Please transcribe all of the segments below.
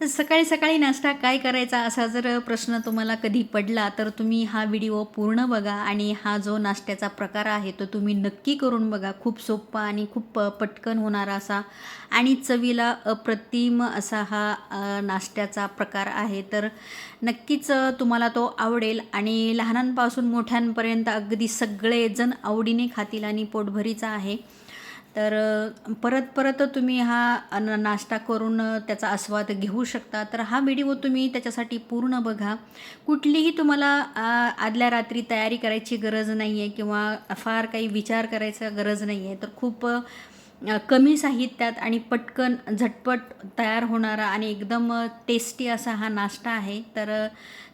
तर सकाळी सकाळी नाश्ता काय करायचा असा जर प्रश्न तुम्हाला कधी पडला तर तुम्ही हा व्हिडिओ पूर्ण बघा आणि हा जो नाश्त्याचा प्रकार आहे तो तुम्ही नक्की करून बघा. खूप सोपा आणि खूप प- पटकन होणारा असा. आणि चवीला अप्रतिम असा हा नाश्त्याचा प्रकार आहे. तर नक्कीच तुम्हाला तो आवडेल. आणि लहानांपासून मोठ्यांपर्यंत अगदी सगळेजण आवडीने खातील आणि पोटभरीचा आहे. तर परत परत तुम्ही हा अन नाश्ता करून त्याचा आस्वाद घेऊ शकता. तर हा व्हिडिओ तुम्ही त्याच्यासाठी पूर्ण बघा. कुठलीही तुम्हाला आदल्या रात्री तयारी करायची गरज नाही आहे किंवा फार काही विचार करायचा गरज नाही आहे तर खूप कमी साहित्यात आणि पटकन झटपट तयार होणारा आणि एकदम टेस्टी असा हा नाश्ता आहे. तर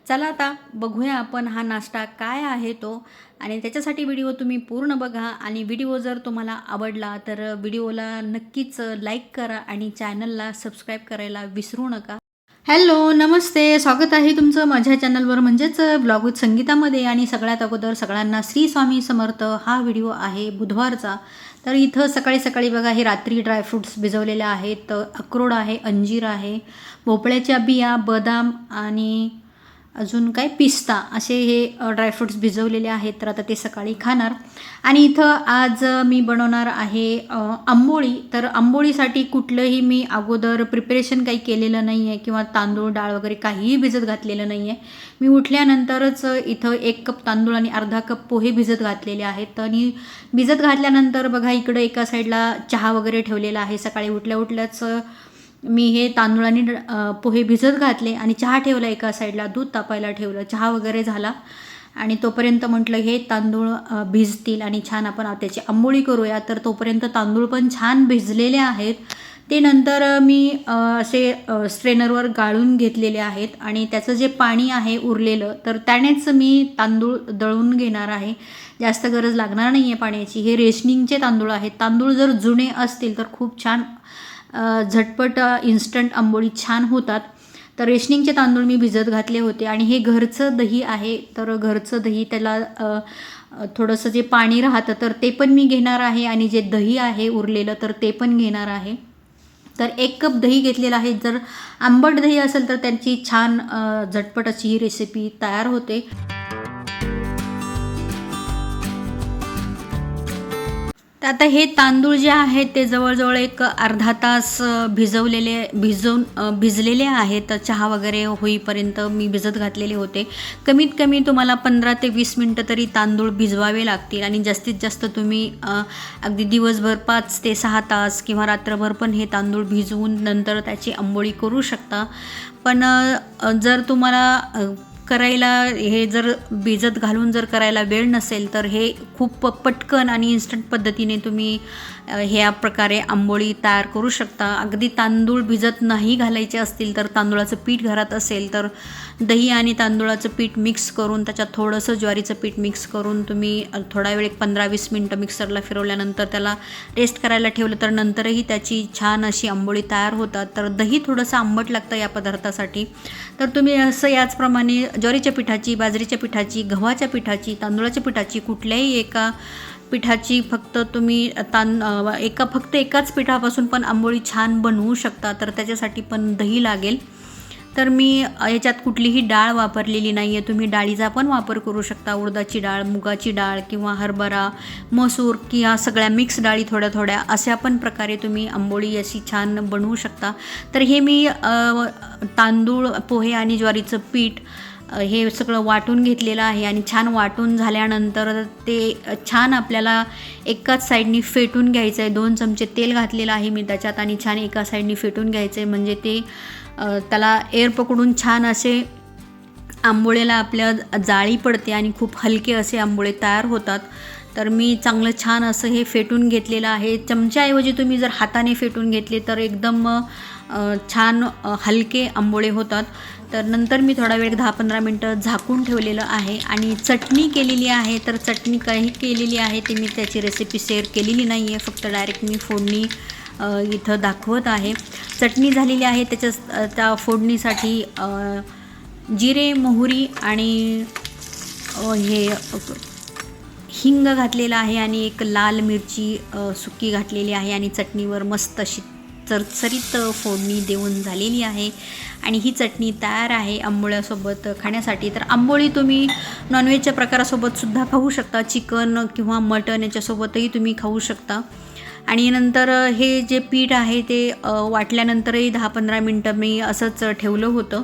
चला आता बघूया आपण हा नाश्ता काय आहे तो. आणि त्याच्यासाठी व्हिडिओ तुम्ही पूर्ण बघा आणि व्हिडिओ जर तुम्हाला आवडला तर व्हिडिओला नक्कीच लाईक करा आणि चॅनलला सबस्क्राईब करायला विसरू नका. हॅलो नमस्ते. स्वागत आहे तुमचं माझ्या चॅनलवर. म्हणजेच ब्लॉग विथ संगीतामध्ये आणि सगळ्यात अगोदर सगळ्यांना श्री स्वामी समर्थ हा व्हिडिओ आहे बुधवारचा. तर इथं सकाळी सकाळी बघा हे रात्री ड्रायफ्रूट्स भिजवलेले आहेत. अक्रोड आहे अंजीर आहे. भोपळ्याच्या बिया बदाम आणि अजून काय? पिस्ता. असे हे ड्रायफ्रूट्स ड्रायफ्रुट्स भिजवलेले आहेत तर आता ते सकाळी खाणार. आणि इथं आज मी बनवणार आहे आंबोळी. तर आंबोळीसाठी कुठलंही मी अगोदर प्रिपरेशन काही केलेलं नाही आहे किंवा तांदूळ डाळ वगैरे काहीही भिजत घातलेलं नाही आहे मी उठल्यानंतरच इथं एक कप तांदूळ आणि अर्धा कप पोहे भिजत घातलेले आहेत. आणि भिजत घातल्यानंतर बघा इकडं एका साईडला चहा वगैरे ठेवलेला आहे. सकाळी उठल्या उठल्याच मी हे तांदूळ आणि पोहे भिजत घातले आणि चहा ठेवला एका साईडला दूध तापायला ठेवलं चहा वगैरे झाला. आणि तोपर्यंत म्हटलं हे तांदूळ भिजतील आणि छान आपण त्याची आंबोळी करूया. तर तोपर्यंत तांदूळ पण छान भिजलेले आहेत. ते नंतर मी असे स्ट्रेनरवर गाळून घेतलेले आहेत आणि त्याचं जे पाणी आहे उरलेलं तर त्यानेच मी तांदूळ दळून घेणार आहे. जास्त गरज लागणार नाही आहे पाण्याची. हे रेशनिंगचे तांदूळ आहेत. तांदूळ जर जुने असतील तर खूप छान झटपट इन्स्टंट आंबोळी छान होतात. तर रेशनिंगचे तांदूळ मी भिजत घातले होते आणि हे घरचं दही आहे. तर घरचं दही त्याला थोडंसं जे पाणी राहतं तर ते पण मी घेणार आहे आणि जे दही आहे उरलेलं तर ते पण घेणार आहे. तर एक कप दही घेतलेलं आहे. जर आंबट दही असेल तर त्यांची छान झटपट अशी ही रेसिपी तयार होते. तर आता हे तांदूळ जे आहेत ते जवळजवळ एक अर्धा तास भिजवलेले भिजवून भिजलेले आहेत. चहा वगैरे होईपर्यंत मी भिजत घातलेले होते. कमीत कमी तुम्हाला पंधरा ते वीस मिनटं तरी तांदूळ भिजवावे लागतील. आणि जास्तीत जास्त तुम्ही अगदी दिवसभर पाच ते सहा तास किंवा रात्रभर पण हे तांदूळ भिजवून नंतर त्याची आंबोळी करू शकता. पण जर तुम्हाला करायला हे जर भिजत घालून जर करायला वेळ नसेल तर हे खूप पटकन आणि इन्स्टंट पद्धतीने तुम्ही ह्या प्रकारे आंबोळी तयार करू शकता. अगदी तांदूळ भिजत नाही घालायचे असतील तर तांदूळाचं पीठ घरात असेल तर दही आणि तांदूळाचं पीठ मिक्स करून त्याच्यात थोडंसं ज्वारीचं पीठ मिक्स करून तुम्ही थोडा वेळ एक पंधरा वीस मिनटं मिक्सरला फिरवल्यानंतर त्याला रेस्ट करायला ठेवलं तर नंतरही त्याची छान अशी आंबोळी तयार होतात. तर दही थोडंसं आंबट लागतं या पदार्थासाठी. तर तुम्ही असं याचप्रमाणे ज्वारीच्या पिठाची बाजरीच्या पिठाची गव्हाच्या पिठाची तांदूळाच्या पिठाची कुठल्याही एका पिठाची फक्त तुम्ही तां एका फक्त एकाच पिठापासून पण आंबोळी छान बनवू शकता तर त्याच्यासाठी पण दही लागेल. तर मी याच्यात कुठलीही डाळ वापरलेली नाही आहे तुम्ही डाळीचा पण वापर करू शकता. उडदाची डाळ मुगाची डाळ किंवा हरभरा मसूर किंवा सगळ्या मिक्स डाळी थोड्या थोड्या अशा पण प्रकारे तुम्ही आंबोळी अशी छान बनवू शकता. तर हे मी तांदूळ पोहे आणि ज्वारीचं पीठ हे सगळं वाटून घेतलेलं आहे आणि छान वाटून झाल्यानंतर ते छान आपल्याला एकाच साईडनी फेटून घ्यायचं आहे दोन चमचे तेल घातलेलं आहे मी त्याच्यात आणि छान एका साईडनी फेटून घ्यायचं आहे म्हणजे ते त्याला एअर पकडून छान असे आंबोळ्याला आपल्या जाळी पडते आणि खूप हलके असे आंबोळे तयार होतात. तर मी चांगलं छान असं हे फेटून घेतलेलं आहे. चमच्याऐवजी तुम्ही जर हाताने फेटून घेतले तर एकदम छान हलके आंबोळे होतात. तर नंतर मी थोडा वेळ दहा पंधरा मिनटं झाकून ठेवलेलं आहे आणि चटणी केलेली आहे. तर चटणी काही केलेली आहे ते मी त्याची रेसिपी शेअर केलेली नाही आहे फक्त डायरेक्ट मी फोडणी इथं दाखवत आहे. चटणी झालेली आहे. त्याच्या त्या फोडणीसाठी जिरे मोहरी आणि हे हिंग घातलेलं आहे आणि एक लाल मिरची सुकी घातलेली आहे आणि चटणीवर मस्त अशी चरचरीत फोडणी देऊन झालेली आहे. आणि ही चटणी तयार आहे आंबोळ्यासोबत खाण्यासाठी. तर आंबोळी तुम्ही नॉनव्हेजच्या प्रकारासोबत सुद्धा खाऊ शकता. चिकन किंवा मटन याच्यासोबतही तुम्ही खाऊ शकता. आणि नंतर हे जे पीठ आहे ते वाटल्यानंतरही दहा पंधरा मिनटं मी असंच ठेवलं होतं.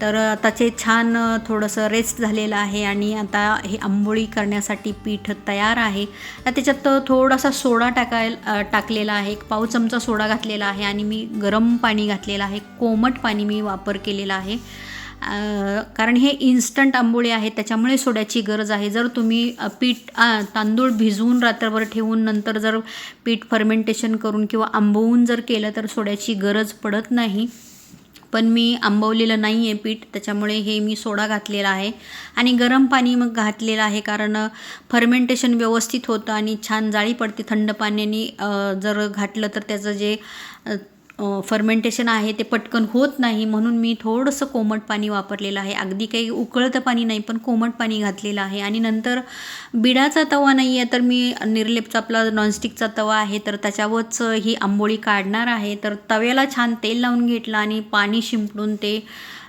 तर आता ते छान थोडंसं रेस्ट झालेलं आहे आणि आता हे आंबोळी करण्यासाठी पीठ तयार आहे. तर त्याच्यात थोडासा सोडा टाकायला टाकलेला आहे. एक पाव चमचा सोडा घातलेला आहे आणि मी गरम पाणी घातलेलं आहे. कोमट पाणी मी वापर केलेला आहे. कारण हे इन्स्टंट आंबोळे आहेत त्याच्यामुळे सोड्याची गरज आहे. जर तुम्ही पीठ तांदूळ भिजवून रात्रभर ठेवून नंतर जर पीठ फर्मेंटेशन करून किंवा आंबवून जर केलं तर सोड्याची गरज पडत नाही. पण मी आंबवलेलं नाही आहे पीठ त्याच्यामुळे हे मी सोडा घातलेला आहे. आणि गरम पाणी मग घातलेलं आहे कारण फर्मेंटेशन व्यवस्थित होतं आणि छान जाळी पडते थंड पाण्याने. जर घातलं तर त्याचं जे फर्मेंटेशन आहे ते पटकन होत नाही म्हणून मी थोडंसं कोमट पाणी वापरलेलं आहे. अगदी काही उकळतं पाणी नाही पण कोमट पाणी घातलेलं आहे. आणि नंतर बिडाचा तवा नाही आहे तर मी निर्लेपचा आपला नॉनस्टिकचा तवा आहे तर त्याच्यावरच ही आंबोळी काढणार आहे. तर तव्याला छान तेल लावून घेतलं आणि पाणी शिंपडून ते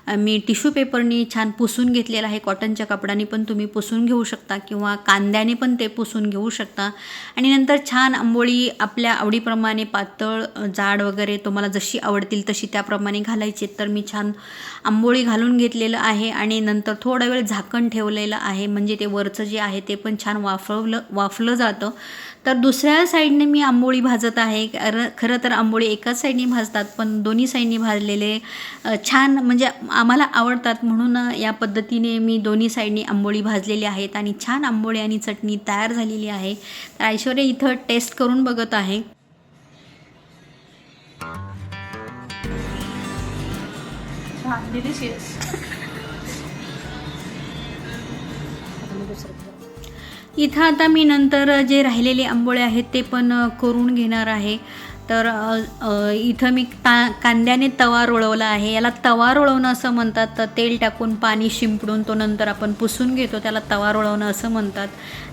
मी टिश्यू पेपरनी छान पुसून घेतलेलं आहे कॉटनच्या कपड्याने पण तुम्ही पुसून घेऊ शकता किंवा कांद्याने पण ते पुसून घेऊ शकता. आणि नंतर छान आंबोळी आपल्या आवडीप्रमाणे पातळ जाड वगैरे तुम्हाला जशी आवडतील तशी त्याप्रमाणे घालायची. तर मी छान आंबोळी घालून घेतलेलं आहे आणि नंतर थोडा वेळ झाकण ठेवलेलं आहे. म्हणजे ते वरचं जे आहे ते पण छान वाफवलं वाफलं जातं. तर दुसऱ्या साईडने मी आंबोळी भाजत आहे. खरं खरं तर आंबोळी एकाच साईडने भाजतात पण दोन्ही साईडने भाजलेले छान म्हणजे आम्हाला आवडतात. म्हणून या पद्धतीने मी दोन्ही साईडने आंबोळी भाजलेली आहेत आणि छान आंबोळी आणि चटणी तयार झालेली आहे. तर ऐश्वर्या इथं टेस्ट करून बघत आहे. डिलिशियस इथं आता मी नंतर जे राहिलेले आंबोळे आहेत ते पण करून घेणार आहे. तर इथं मी ता कांद्याने तवा रोळवला आहे. याला तवा रोळवणं असं म्हणतात. तर तेल टाकून पाणी शिंपडून तो नंतर आपण पुसून घेतो. त्याला तवा रोळवणं असं म्हणतात.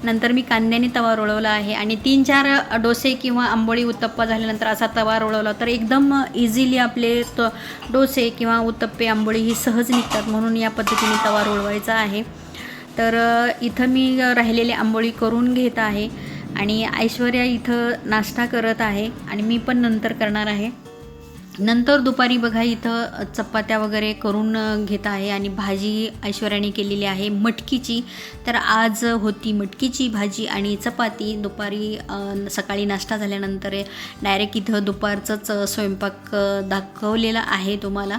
नंतर मी कांद्याने तवा रोळवला आहे. आणि तीन चार डोसे किंवा आंबोळी उत्तप्पा झाल्यानंतर असा तवा रोळवला. तर एकदम इझिली आपले तो डोसे किंवा उत्तप्पे आंबोळी ही सहज निघतात. म्हणून या पद्धतीने तवा रोळवायचा आहे. तर इथं मी राहिलेली राहिलेले आंबोळी करून घेत आहे आणि ऐश्वर्या इथं नाश्ता करत आहे आणि मी पण नंतर करणार आहे. नंतर दुपारी बघा इथं चपात्या वगैरे करून घेत आहे आणि भाजी ऐश्वर्याने केलेली आहे मटकीची. तर आज होती मटकीची भाजी आणि चपाती. दुपारी सकाळी नाश्ता झाल्यानंतर डायरेक्ट इथं दुपारचंच स्वयंपाक दाखवलेला आहे तुम्हाला.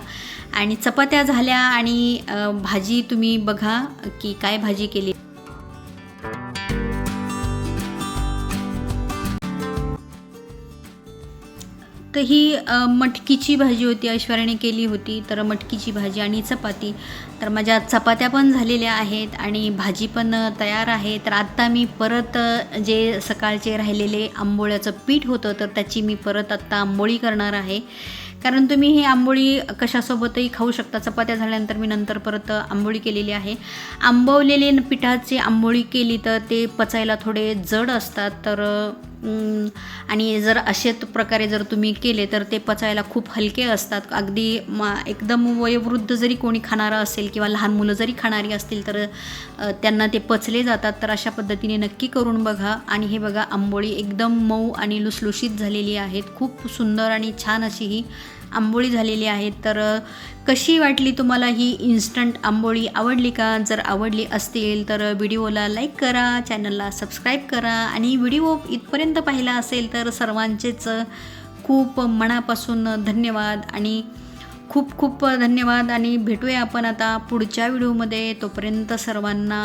आणि चपात्या झाल्या आणि भाजी तुम्ही बघा की काय भाजी केली. तर ही मटकीची भाजी होती ऐश्वर्याने केली होती तर मटकीची भाजी आणि चपाती. तर माझ्या चपात्या पण झालेल्या आहेत आणि भाजी पण तयार आहे. तर आत्ता मी परत जे सकाळचे राहिलेले आंबोळ्याचं पीठ होतं तर त्याची मी परत आत्ता आंबोळी करणार आहे. कारण तुम्ही ही आंबोळी कशासोबतही खाऊ शकता. चपात्या झाल्यानंतर मी नंतर परत आंबोळी केलेली आहे. आंबवलेले पिठाचे पिठाची आंबोळी केली तर ते पचायला थोडे जड असतात. तर आणि जर अशाच प्रकारे जर तुम्ही केले तर ते पचायला खूप हलके असतात. अगदी मा एकदम वयोवृद्ध जरी कोणी खाणारं असेल किंवा लहान मुलं जरी खाणारी असतील तर त्यांना ते पचले जातात. तर अशा पद्धतीने नक्की करून बघा. आणि हे बघा आंबोळी एकदम मऊ आणि लुसलुशीत झालेली आहेत. खूप सुंदर आणि छान अशी ही आंबोळी झालेली आहे तर कशी वाटली तुम्हाला ही इन्स्टंट आंबोळी? आवडली का? जर आवडली असतील तर व्हिडिओला लाईक करा चॅनलला सबस्क्राईब करा आणि व्हिडिओ इथपर्यंत पाहिला असेल तर सर्वांचेच खूप मनापासून धन्यवाद आणि खूप खूप धन्यवाद आणि भेटूया आपण आता पुढच्या व्हिडिओमध्ये. तोपर्यंत सर्वांना